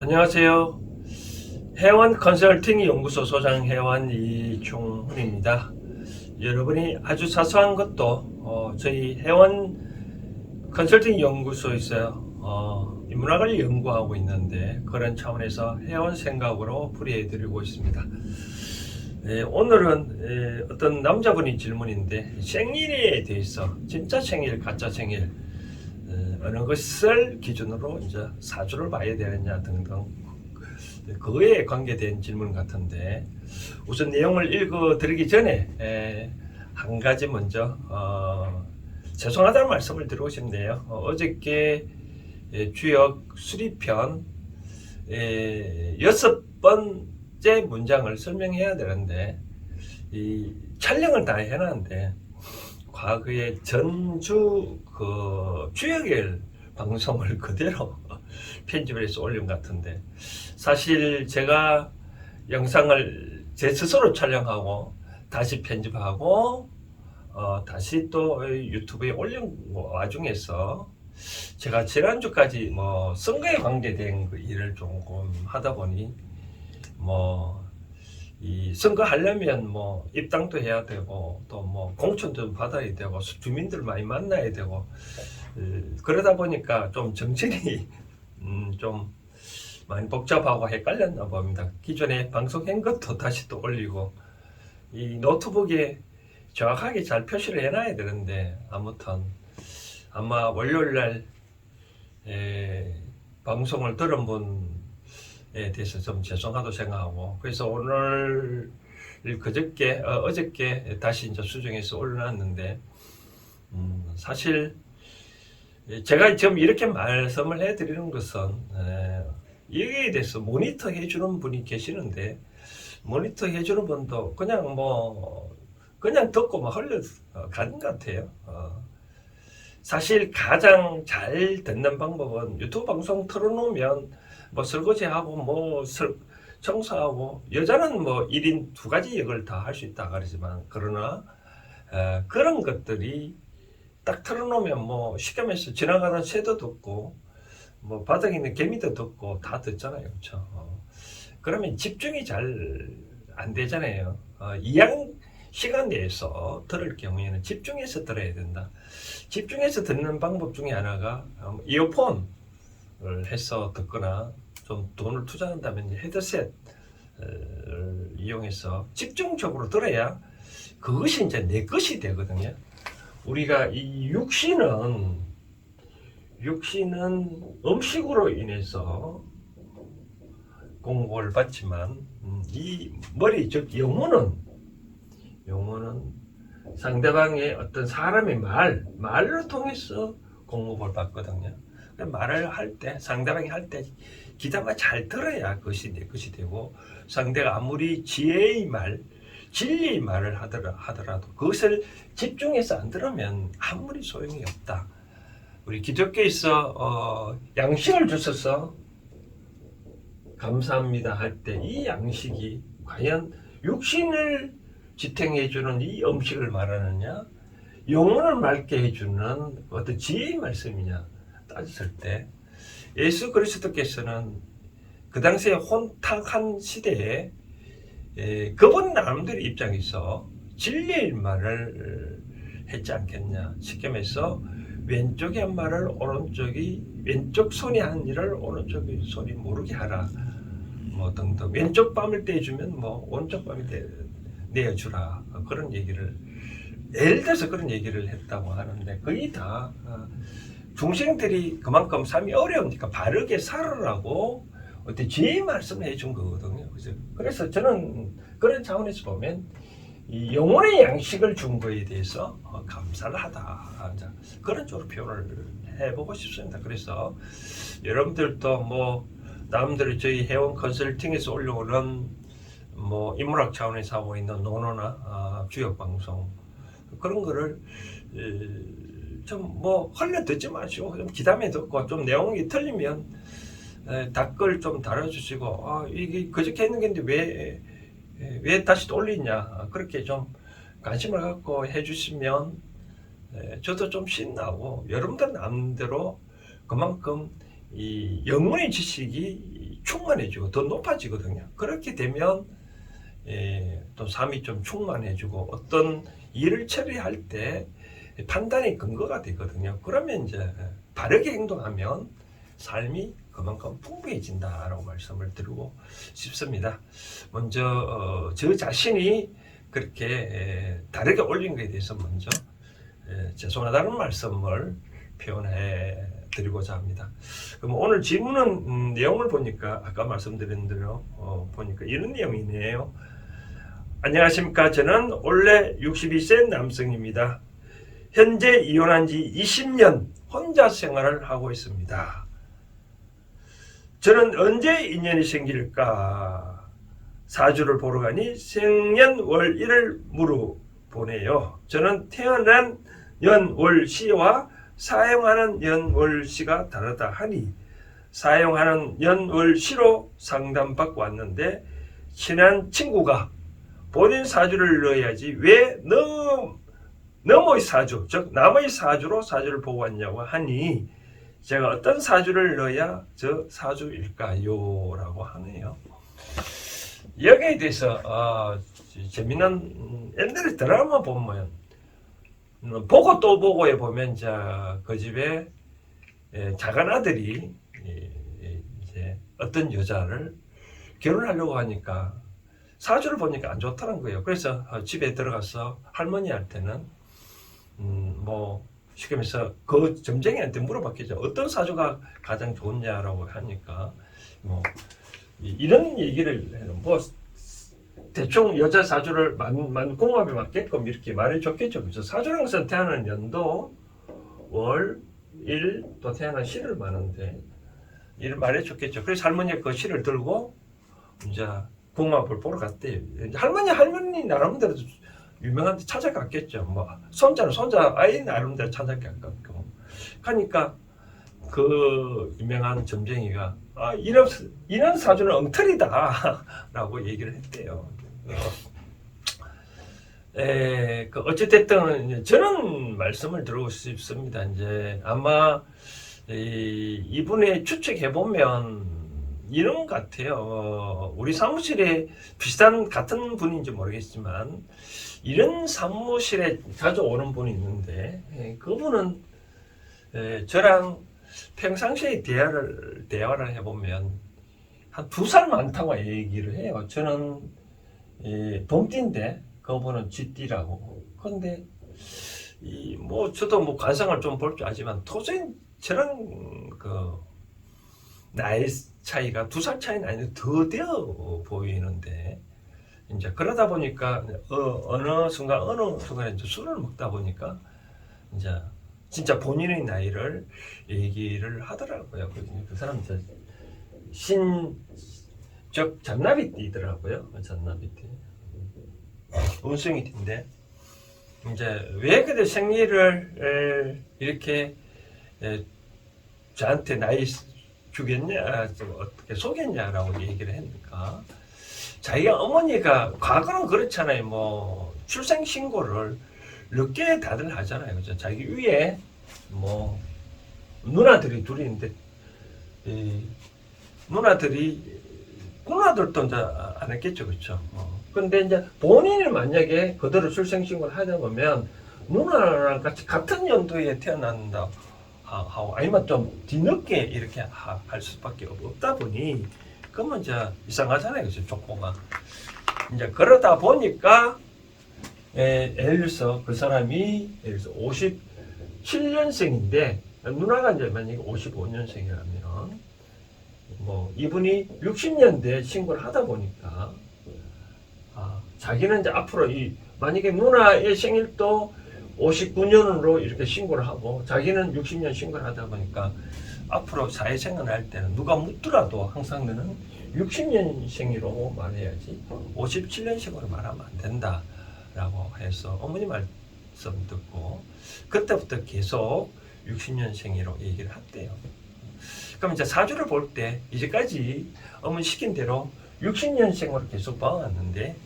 안녕하세요. 해원 컨설팅 연구소 소장 해원 이종훈입니다. 여러분이 아주 사소한 것도 어, 저희 해원 컨설팅 연구소에서 어, 인문학을 연구하고 있는데 그런 차원에서 해원 생각으로 풀이해드리고 있습니다. 예, 오늘은 예, 어떤 남자분이 질문인데 생일에 대해서 진짜 생일, 가짜 생일 어, 어느 것을 기준으로 이제 사주를 봐야 되느냐 등등 그에 관계된 질문 같은데 우선 내용을 읽어 드리기 전에 에, 한 가지 먼저 어, 죄송하다는 말씀을 드리고 싶네요. 어, 저께 주역 수리편 에, 여섯 번째 문장을 설명해야 되는데 이 촬영을 다 해놨는데 과거에 전주 그 주역일 방송을 그대로 편집을 해서 올린 것 같은데 사실 제가 영상을 제 스스로 촬영하고 다시 편집하고 어, 다시 또 유튜브에 올린 와중에서 제가 지난주까지 뭐 선거에 관계된 그 일을 조금 하다 보니 뭐 이 선거 하려면 뭐 입당도 해야 되고 또 뭐 공천도 받아야 되고 주민들 많이 만나야 되고 어, 그러다 보니까 좀 정신이 음, 좀 많이 복잡하고 헷갈렸나 봅니다. 기존에 방송한 것도 다시 또 올리고 이 노트북에 정확하게 잘 표시를 해놔야 되는데 아무튼 아마 월요일 날 에, 방송을 들은 분 에 대해서 좀 죄송하다고 생각하고 그래서 오늘 그저께 어, 어저께 다시 이제 수정해서 올려놨는데 음, 사실 제가 지금 이렇게 말씀을 해드리는 것은 에, 여기에 대해서 모니터 해주는 분이 계시는데 모니터 해주는 분도 그냥 뭐 그냥 듣고 막 흘러 어, 가는 것 같아요. 어. 사실 가장 잘 듣는 방법은 유튜브 방송 틀어놓으면 뭐 설거지하고 뭐 설, 청소하고 여자는 뭐 1인 두 가지 역을 다 할 수 있다 그러지만 그러나 에, 그런 것들이 딱 틀어놓으면 뭐 쉽게 말해서 지나가는 새도 듣고 뭐 바닥에 있는 개미도 듣고 다 듣잖아요. 그렇죠 어. 그러면 집중이 잘 안 되잖아요. 어, 이양 시간 내에서 들을 경우에는 집중해서 들어야 된다. 집중해서 듣는 방법 중에 하나가 음, 이어폰을 해서 듣거나 좀 돈을 투자한다면 헤드셋을 이용해서 집중적으로 들어야 그것이 이제 내 것이 되거든요. 우리가 이 육신은 육신은 음식으로 인해서 공급을 받지만 음, 이 머리 즉 영혼은 영혼은 상대방의 어떤 사람의 말 말을 통해서 공급을 받거든요. 말을 할 때 상대방이 할 때 기다가 잘 들어야 그것이 내 것이 되고 상대가 아무리 지혜의 말 진리의 말을 하더라, 하더라도 그것을 집중해서 안 들으면 아무리 소용이 없다. 우리 기독교에서 어, 양식을 주셔서 감사합니다 할 때 이 양식이 과연 육신을 지탱해 주는 이 음식을 말하느냐 영혼을 맑게 해주는 어떤 지혜의 말씀이냐 따졌을 때 예수 그리스도께서는 그 당시에 혼탁한 시대에 에, 그분 나름대로 입장에서 진리의 말을 했지 않겠냐. 왼쪽이 한 말을 오른쪽이 왼쪽 손이 한 일을 오른쪽이 손이 모르게 하라. 뭐 등등 왼쪽 밤을 떼주면 뭐 오른쪽 밤을 떼, 내어주라 그런 얘기를 예를 들어서 그런 얘기를 했다고 하는데 거의 다 어, 중생들이 그만큼 삶이 어려우니까 바르게 살으라고 어떤 지혜의 말씀을 해준 거거든요. 그래서, 그래서 저는 그런 차원에서 보면 이 영혼의 양식을 준 거에 대해서 어, 감사를 하다. 자, 그런 쪽으로 표현을 해보고 싶습니다. 그래서 여러분들도 뭐 남들이 저희 회원 컨설팅에서 올려오는 뭐 인문학 차원에서 하고 있는 논어나 아, 주역 방송 그런 거를 좀 뭐 흘려 듣지 마시고 좀 기담에 듣고 좀 내용이 틀리면 에, 댓글 좀 달아주시고 아 이게 그저께 했는 건데 왜 왜 다시 또 올리냐 그렇게 좀 관심을 갖고 해주시면 에, 저도 좀 신나고 여러분들 남대로 그만큼 이 영문의 지식이 충만해지고 더 높아지거든요. 그렇게 되면 예, 또 삶이 좀 충만해지고 어떤 일을 처리할 때 판단의 근거가 되거든요. 그러면 이제 바르게 행동하면 삶이 그만큼 풍부해진다라고 말씀을 드리고 싶습니다. 먼저 어, 저 자신이 그렇게 에, 다르게 올린 것에 대해서 먼저 에, 죄송하다는 말씀을 표현해 드리고자 합니다. 그럼 오늘 질문은 음, 내용을 보니까 아까 말씀드린 대로 어, 보니까 이런 내용이네요. 안녕하십니까. 저는 원래 62세 남성입니다. 현재 이혼한 지 20년 혼자 생활을 하고 있습니다. 저는 언제 인연이 생길까? 사주를 보러 가니 생년월 일을 물어보네요. 저는 태어난 연월 시와 사용하는 연월 시가 다르다 하니 사용하는 연월 시로 상담받고 왔는데 친한 친구가 본인 사주를 넣어야지 왜 너무 너머의 사주, 즉 남의 사주로 사주를 보고 왔냐고 하니 제가 어떤 사주를 넣어야 저 사주일까요? 라고 하네요. 여기에 대해서 어, 재미난 음, 옛날에 드라마 보면 음, 보고 또 보고에 보면 자그 집에 예, 작은 아들이 예, 예, 이제 어떤 여자를 결혼하려고 하니까 사주를 보니까 안 좋다는 거예요. 그래서 어, 집에 들어가서 할머니한테는 음, 뭐 쉽게 말해서 그 점쟁이한테 물어봤겠죠. 어떤 사주가 가장 좋냐라고 하니까 뭐 이- 이런 얘기를 해요. 뭐 대충 여자 사주를 만, 만 궁합에 맞게끔 이렇게 말해줬겠죠. 그래서 것은 태어난 연도, 월, 일, 또 태어난 시를 말하는데 이를 말해줬겠죠. 그래서 할머니가 그 시를 들고 이제 궁합을 보러 갔대요. 할머니 할머니 나름대로 유명한 데 찾아갔겠죠. 뭐 손자는 손자 아이 나름대로 찾아갔고. 그러니까 그 유명한 점쟁이가 아 이런 이런 사주는 엉터리다라고 얘기를 했대요. 에, 그 어찌됐든 저는 말씀을 드리고 싶습니다. 이제 아마 이, 이분의 추측해 보면 이런 것 같아요. 어, 우리 사무실에 비슷한 같은 분인지 모르겠지만 이런 사무실에 자주 오는 분이 있는데 예, 그분은 예, 저랑 평상시에 대화를 대화를 해보면 한 두 살 많다고 얘기를 해요. 저는 예, 봄띠인데 그분은 쥐띠라고. 그런데 이 뭐 저도 뭐 관상을 좀 볼 줄 알지만 도저히 저랑 그 나이 차이가 두 살 차이 나는데 더 되어 보이는데 이제 그러다 보니까 어, 어느 순간 어느 순간에 이제 술을 먹다 보니까 이제 진짜 본인의 나이를 얘기를 하더라고요. 그, 그 사람 이제 신적 잔나비띠더라고요. 잔나비띠. 운승이띠인데 이제 왜 그래 생리를 에, 이렇게 에, 저한테 나이 주겠냐, 좀 어떻게 속였냐라고 얘기를 했니까 자기가 어머니가 과거는 그렇잖아요. 뭐 출생 신고를 늦게 다들 하잖아요. 그죠? 자기 위에 뭐 누나들이 둘이 있는데 이 누나들이 누나들도 이제 안 했겠죠, 그렇죠? 어. 근데 이제 본인이 만약에 그대로 출생 신고를 하다 보면 누나랑 같이 같은 연도에 태어난다. 하- 하고 아니면 좀 뒤늦게 이렇게 하- 할 수밖에 없다 보니 그러면 이제 이상하잖아요, 그죠? 족보가. 이제 그러다 보니까 에, 예를 들어서 그 사람이 예를 들어서 57년생인데 누나가 이제 만약에 55년생이라면 뭐 이분이 60년대 신고를 하다 보니까 아, 자기는 이제 앞으로 이 만약에 누나의 생일도 59년으로 이렇게 신고를 하고 자기는 60년 신고를 하다 보니까 앞으로 사회생활을 할 때는 누가 묻더라도 항상 너는 60년생이라고 말해야지 57년생으로 말하면 안 된다라고 해서 어머니 말씀 듣고 그때부터 계속 60년생이로 얘기를 했대요. 그럼 이제 사주를 볼 때 이제까지 어머니 시킨 대로 60년생으로 계속 봐왔는데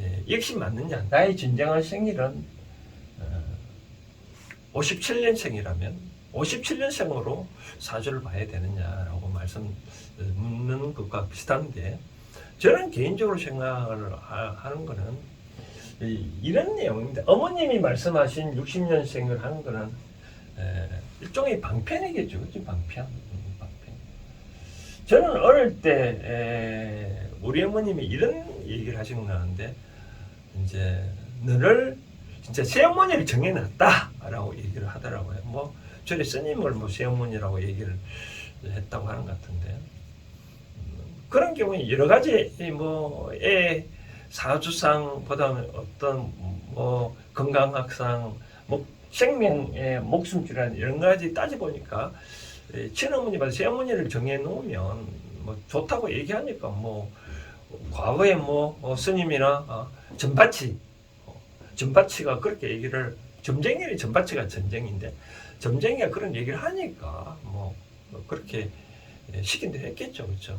예, 역시 맞느냐? 나의 진정한 생일은 어, 57년생이라면 57년생으로 사주를 봐야 되느냐라고 말씀 묻는 것과 비슷한데 저는 개인적으로 생각을 하- 하는 이- 이런 내용입니다. 어머님이 말씀하신 60년생을 하는 에, 일종의 방편이겠죠. 방편. 음, 방편. 저는 어릴 때 에, 우리 어머님이 이런 얘기를 거 나는데 이제 너를 진짜 새어머니를 정해놨다라고 얘기를 하더라고요. 뭐 저희 스님을 뭐 새어머니라고 얘기를 했다고 하는 것 같은데 음, 그런 경우에 여러 가지 뭐애 사주상보다는 어떤 뭐 건강학상, 뭐 생명의 목숨줄이라는 이런 가지 따져 보니까 친어머니보다 새어머니를 정해 놓으면 뭐 좋다고 얘기하니까 뭐 과거에 뭐 어, 스님이나 어, 어, 전바치가 그렇게 얘기를 점쟁이는 전바치가 전쟁인데 점쟁이가 그런 얘기를 하니까 뭐, 뭐 그렇게 예, 시킨 대로 했겠죠 그렇죠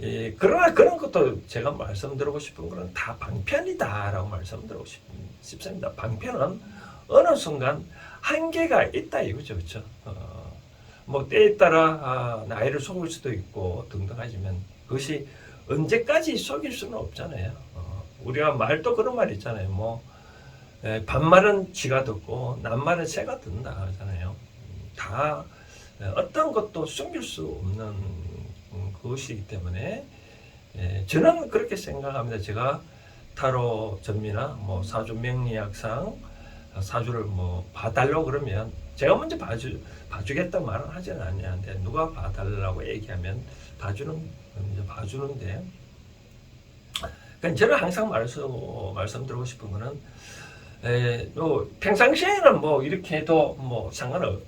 예, 그러나 그런 것도 제가 말씀드리고 싶은 거는 다 방편이다라고 말씀드리고 싶, 싶습니다. 방편은 어느 순간 한계가 있다 이거죠, 그렇죠? 어, 뭐 때에 따라 아, 나이를 속일 수도 있고 등등 하지만 그것이 언제까지 속일 수는 없잖아요. 어, 우리가 말도 그런 말 있잖아요. 뭐 에, 반말은 쥐가 듣고 낱말은 새가 듣는다 하잖아요. 음, 다 에, 어떤 것도 숨길 수 없는 음, 그것이기 때문에 예, 저는 그렇게 생각합니다. 제가 타로 전미나 뭐 사주 명리학상 어, 사주를 뭐 봐달라고 그러면 제가 먼저 봐주 봐주겠다 말은 하지는 않냐는데 누가 봐달라고 얘기하면 봐주는 이제 봐주는데 그러니까 저는 항상 말씀 말씀드리고 싶은 거는 에, 뭐 평상시에는 뭐 이렇게 해도 뭐 상관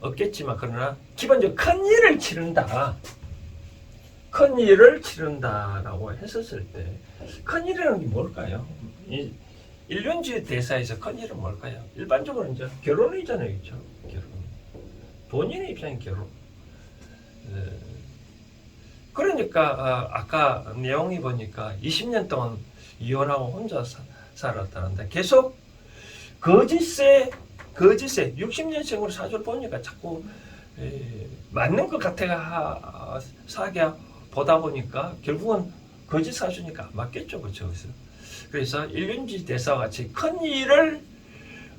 없겠지만 그러나 기본적으로 큰 일을 치른다. 큰 일을 치른다라고 했었을 때 큰 일이라는 게 뭘까요? 이 일륜지 대사에서 큰 일은 뭘까요? 일반적으로 이제 결혼이잖아요, 그렇죠? 결혼. 본인의 입장인 결혼. 에, 그러니까 아, 아까 내용이 보니까 20년 동안 이혼하고 혼자 사, 살았다는데 계속 거짓에 거짓에 60년생으로 사주를 보니까 자꾸 에, 맞는 것 같아가 사기야 보다 보니까 결국은 거짓 사주니까 안 맞겠죠, 그렇죠? 그래서 일륜지 대사와 같이 큰 일을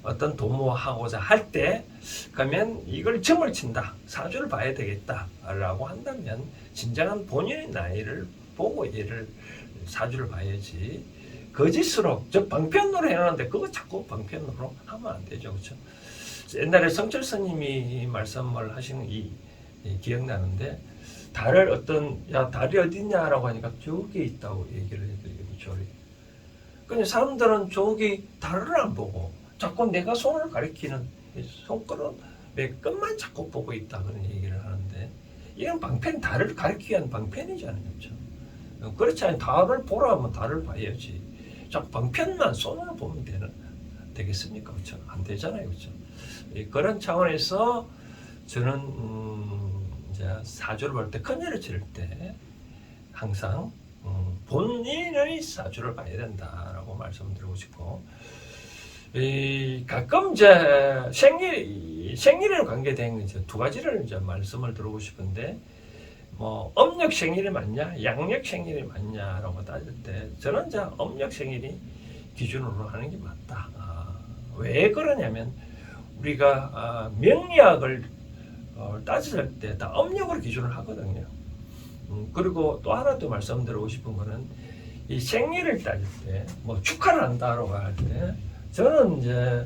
어떤 도모하고자 할 때 그러면 이걸 점을 친다 사주를 봐야 되겠다라고 한다면 진정한 본인의 나이를 보고 얘를 사주를 봐야지. 거짓으로 저 방편으로 해놨는데 그거 자꾸 방편으로 하면 안 되죠. 그렇죠? 옛날에 성철 스님이 말씀을 하시는 이, 이 기억나는데 달을 어떤 야 달이 어딨냐라고 하니까 저기 있다고 얘기를 해드리고 저리 근데 사람들은 저기 달을 안 보고 자꾸 내가 손을 가리키는 이 손가락의 끝만 자꾸 보고 있다 그런 얘기를 하는데 이건 방편 달을 가리키기 위한 방편이잖아요 그렇죠? 어, 그렇지 않으면 달을 보라 하면 달을 봐야지. 자꾸 방편만 손으로 보면 되는 되겠습니까? 그렇죠? 안 되잖아요. 그렇죠? 이 그런 차원에서 저는 음, 이제 사주를 볼 때 큰일을 치를 때 항상 음, 본인의 사주를 봐야 된다라고 말씀드리고 싶고 이 가끔 이제 생일 생일에 관계된 이제 두 가지를 이제 말씀을 드리고 싶은데 뭐 âm 생일이 맞냐 양력 생일이 맞냐라고 따질 때 저는 이제 âm 생일이 기준으로 하는 게 맞다. 아, 왜 그러냐면 우리가 아, 명리학을 어, 따질 때 다 음력으로 기준을 하거든요. 음, 그리고 또 하나 또 말씀드리고 싶은 거는 이 생일을 따질 때 뭐 축하를 한다라고 할 때 저는 이제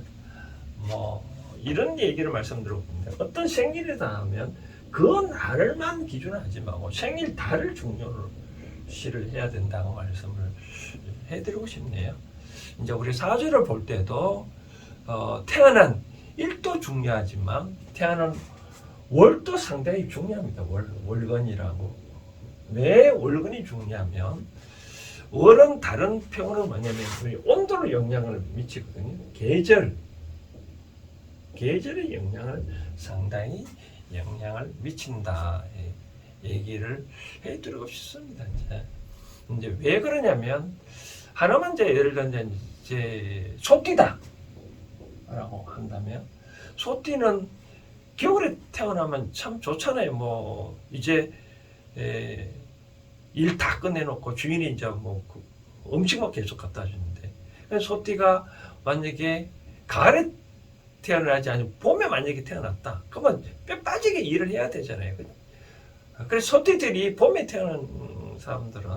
뭐 이런 얘기를 말씀드렸는데 어떤 생일이다 하면 그 날을만 기준하지 말고 생일 달을 중요로 시를 해야 된다고 말씀을 해드리고 싶네요. 이제 우리 사주를 볼 때도 어, 태어난 일도 중요하지만 태어난 월도 상당히 중요합니다. 월, 월건이라고. 왜 월건이 중요하면 월은 다른 평으로 뭐냐면 우리 온도로 영향을 미치거든요. 계절. 계절의 영향을 상당히 영향을 미친다. 예, 얘기를 해드리고 싶습니다. 이제, 이제 왜 그러냐면 하나만 이제 예를 들면 이제 소띠다. 라고 한다면 소띠는 겨울에 태어나면 참 좋잖아요. 뭐 이제 일 다 끝내놓고 주인이 이제 뭐 그 음식만 계속 갖다 주는데 그래서 소띠가 만약에 가을에 태어나지 아니면 봄에 만약에 태어났다. 그러면 뼈 빠지게 일을 해야 되잖아요. 그래서 소띠들이 봄에 태어난 사람들은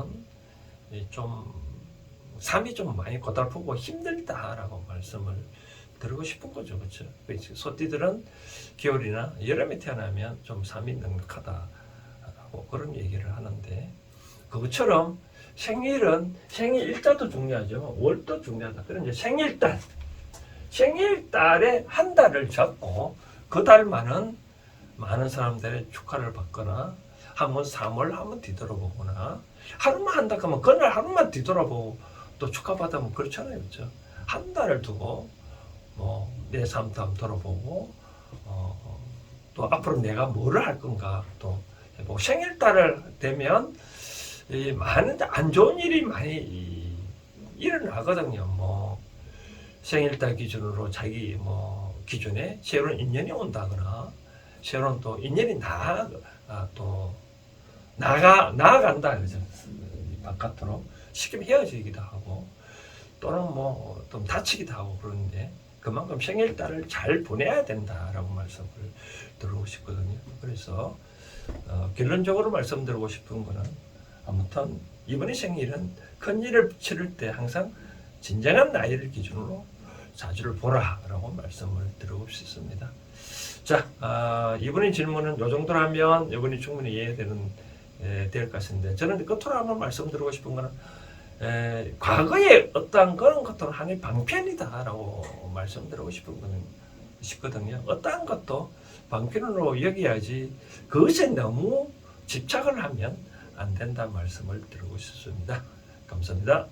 이좀 삶이 좀 많이 고달프고 힘들다라고 말씀을 드리고 싶은 거죠. 그렇죠? 그래서 소띠들은 겨울이나 여름에 태어나면 좀 삶이 넉넉하다라고 그런 얘기를 하는데 그것처럼 생일은 생일 일자도 중요하죠. 월도 중요하다. 그런 생일달 생일달에 한 달을 잡고 그 달만은 많은 사람들의 축하를 받거나 한번 3월 한번 뒤돌아보거나 하루만 한다 그러면 그날 하루만 뒤돌아보고 또 축하받으면 그렇잖아요. 그렇죠? 한 달을 두고 뭐내 삶도 한번 돌아보고 어, 또 앞으로 내가 뭐를 할 건가 또 해보고 생일달을 되면 이 많은 안 좋은 일이 많이 이- 일어나거든요. 뭐 생일달 기준으로 자기 뭐 기준에 새로운 인연이 온다거나 새로운 또 인연이 나, 아, 또 나가 나아간다 그죠 바깥으로 쉽게 헤어지기도 하고 또는 뭐 좀 다치기도 하고 그러는데 그만큼 생일달을 잘 보내야 된다라고 말씀을 드리고 싶거든요. 그래서 어, 결론적으로 말씀드리고 싶은 거는 아무튼 이번에 생일은 큰 일을 치를 때 항상 진정한 나이를 기준으로 자주를 보라라고 말씀을 드리고 싶습니다. 자, 아, 이번에 질문은 요 정도라면 이번에 충분히 이해되는 에, 될것 같은데 저는 끝으로 한번 말씀드리고 싶은 거는 에, 과거에 어떠한 그런 것들은 하나의 방편이다라고 말씀드리고 싶은 거는 싶거든요. 어떠한 것도 방편으로 여겨야지 그것에 너무 집착을 하면 안 된다 말씀을 드리고 싶습니다. 감사합니다.